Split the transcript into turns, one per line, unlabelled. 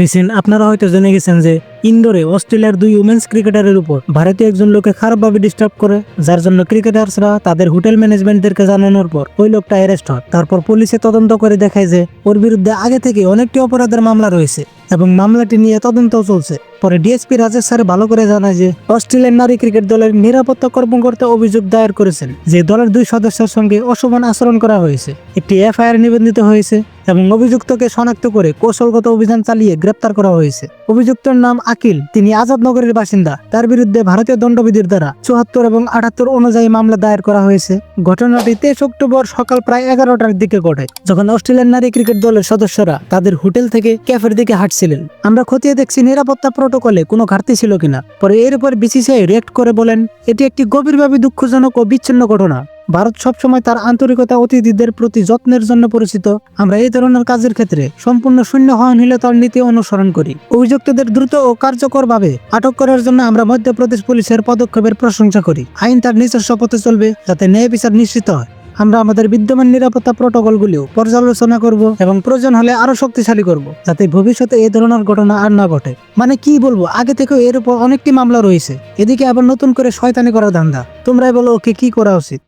Recent আপনারা হয়তো জেনে গেছেন যে ইন্দোরে অস্ট্রেলিয়ার দুই উমেন্স ক্রিকেটারের উপর ভারতীয় একজন লোকে খারাপভাবে ডিস্টার্ব করে, যার জন্য ক্রিকেটার্সরা তাদের হোটেল ম্যানেজমেন্টদেরকে জানানোর পর ওই লোকটা অ্যারেস্ট হয়। তারপর পুলিশে তদন্ত করে দেখায় যে ওর বিরুদ্ধে আগে থেকে অনেকটি অপরাধের মামলা রয়েছে এবং মামলাটি নিয়ে তদন্তও চলছে। পরে ডিএসপি রাজেশ স্যার ভালো করে জানায় যে, অস্ট্রেলিয়ান নারী ক্রিকেট দলের নিরাপত্তা কর্মকর্তা অভিযোগ দায়ের করেছেন যে, দলের দুই সদস্যের সঙ্গে অসমান আচরণ করা হয়েছে। একটি এফআইআর নিবন্ধিত হয়েছে এবং অভিযুক্তকে শনাক্ত করে কৌশলগত অভিযান চালিয়ে গ্রেপ্তার করা হয়েছে। অভিযুক্তের নাম আকিল। তিনি আজাদনগরের বাসিন্দা। তার বিরুদ্ধে ভারতীয় দণ্ডবিধির দ্বারা চুয়াত্তর এবং আটাত্তর অনুযায়ী মামলা দায়ের করা হয়েছে। ঘটনাটি তেইশ অক্টোবর সকাল প্রায় এগারোটার দিকে ঘটে, যখন অস্ট্রেলিয়ান নারী ক্রিকেট দলের সদস্যরা তাদের হোটেল থেকে ক্যাফের দিকে হাঁটছিলেন। আমরা খতিয়ে দেখছি নিরাপত্তা প্রটোকলে কোনো ঘাটতি ছিল কিনা? পরে এর উপর বিসিসিআই রিয়েক্ট করে বলেন, এটি একটি গভীরভাবে দুঃখজনক ও বিচ্ছিন্ন ঘটনা। ভারত সবসময় তার আন্তরিকতা অতিথিদের প্রতি যত্নের জন্য পরিচিত। আমরা এই ধরনের কাজের ক্ষেত্রে সম্পূর্ণ শূন্য সহনশীলতার নীতি অনুসরণ করি। অভিযুক্তদের দ্রুত ও কার্যকরভাবে আটক করার জন্য আমরা মধ্যপ্রদেশ পুলিশের পদক্ষেপের প্রশংসা করি। আইন তার নিজস্ব পথে চলবে যাতে ন্যায় বিচার নিশ্চিত হয়। আমরা আমাদের বিদ্যমান নিরাপত্তা প্রটোকলগুলিও পর্যালোচনা করব এবং প্রয়োজন হলে আরও শক্তিশালী করব, যাতে ভবিষ্যতে এই ধরনের ঘটনা আর না ঘটে। মানে কি বলব, আগে থেকেও এর উপর অনেকটি মামলা রয়েছে। এদিকে আবার নতুন করে শয়তানি করার ধান্দা। তোমরাই বলো ওকে কি করা উচিত।